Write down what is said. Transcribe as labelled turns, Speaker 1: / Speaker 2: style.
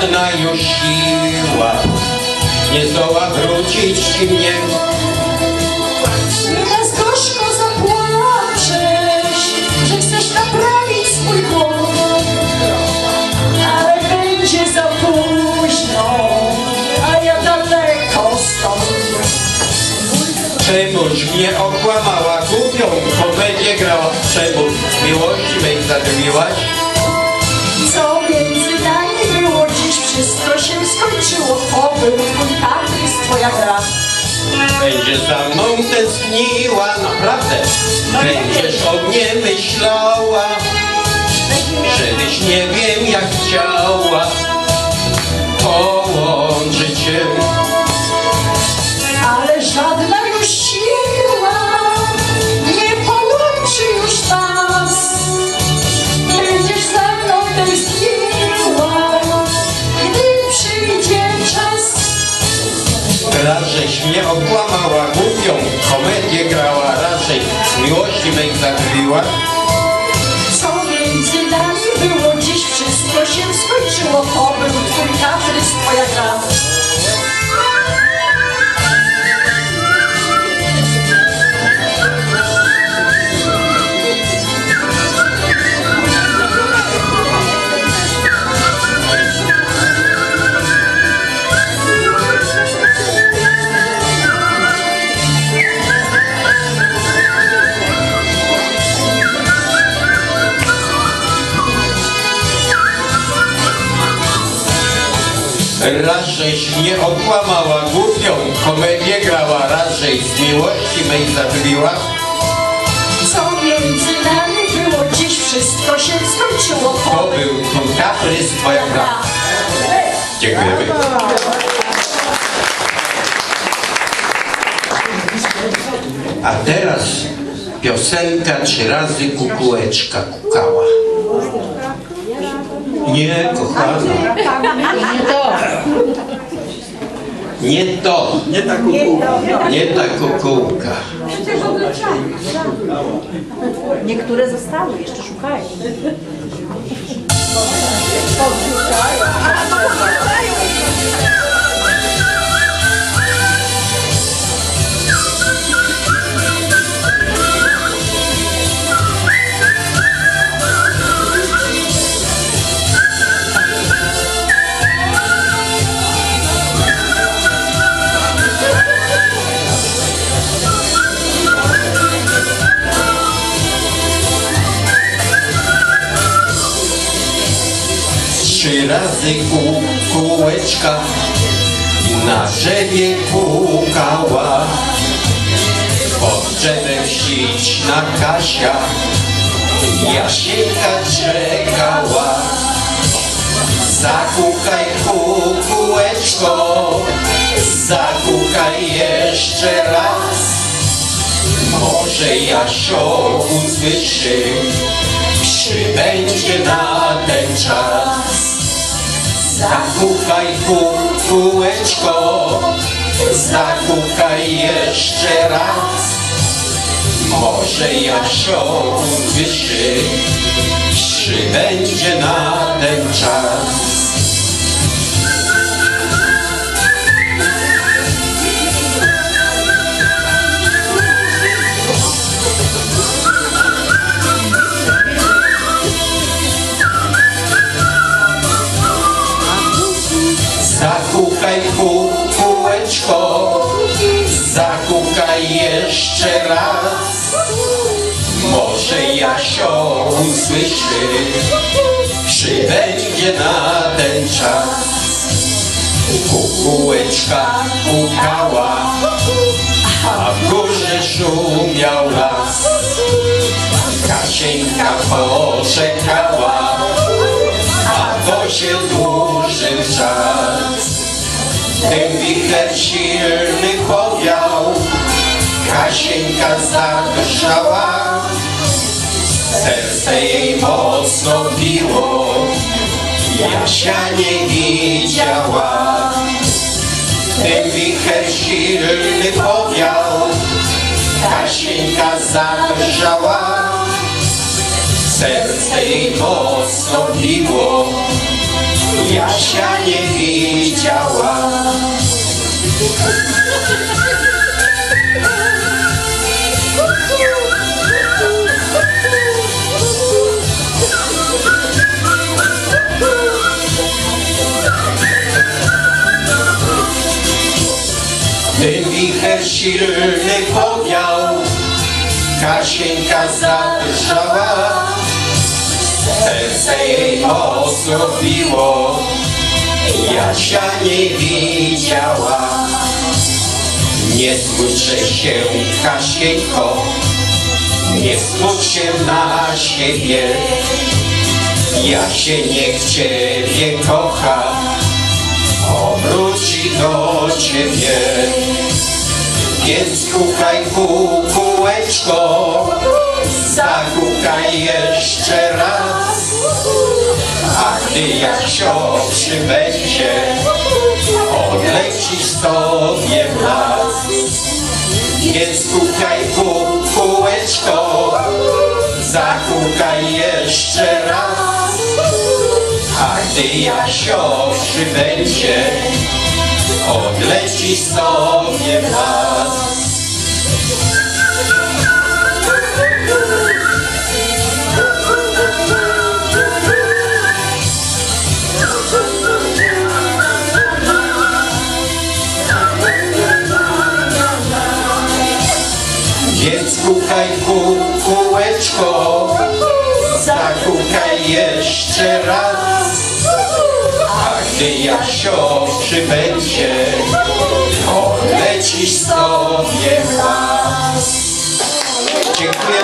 Speaker 1: żadna już siła nie zdoła wrócić ci mnie.
Speaker 2: Teraz gorzko zapłaczesz, że chcesz naprawić swój błąd. Ale będzie za późno, a ja daleko stąd.
Speaker 1: Czemuż mnie okłamała, głupią komedię grała, czemuż miłości mej zadrwiłaś?
Speaker 2: Wszystko się skończyło. To był twój kaprys, twoja gra.
Speaker 1: Będziesz za mną tęskniła, naprawdę, będziesz o mnie myślała, żebyś nie wiem jak chciała
Speaker 2: skończyło.
Speaker 1: Rażeś mnie okłamała, głupią komedię grała, raczej z miłości mej zadrwiła.
Speaker 2: Co między nami było dziś, wszystko się skończyło.
Speaker 1: To był twój kaprys, twoja gra. Dziękujemy. A teraz piosenka trzy razy kukułeczka kukała. Nie, kochana. Nie to. Nie ta kukułka. Nie ta kukułka.
Speaker 3: Niektóre zostały, jeszcze szukają.
Speaker 1: Trzy razy kukułeczka na drzewie pukała. Pod drzewem śliczna Kasia Jasieńka czekała. Zakukaj kukułeczko, zakukaj jeszcze raz. Może Jasio usłyszy, przybędzie na ten czas. Zakukaj kukułeczko, zakukaj jeszcze raz. Może Jasio usłyszy, przybędzie na ten czas. Zakukaj kukułeczko, zakukaj jeszcze raz. Może Jasio usłyszy, przybędzie na ten czas. Kukułeczka pukała, a w górze szumiał las. Kasieńka poczekała, a to się czas. Ten wicher silny powiał, Kasieńka zagrzała, serce jej mocno biło, Jasia nie widziała. Ten wicher silny powiał, Kasieńka zagrzała, serce jej mocno biło, Jasia nie widziała. Gdy wicher silny powiał, Kasieńka zadrżała, serce jej mocno biło, Jasia nie widziała. Nie słyszę się, Kasieńko, nie smuć się na siebie, ja się niech Ciebie kocha, obróci do Ciebie. Więc kukaj ku kółeczko, zakukaj jeszcze. A gdy Jasio przybędzie, odleci sobie blask. Więc kukaj ku kółeczko, zakukaj jeszcze raz. A gdy Jasio przybędzie, odleci sobie blask. Więc zakukaj jeszcze raz. A gdy Jasio przybędzie, odlecisz sobie las. Dziękuję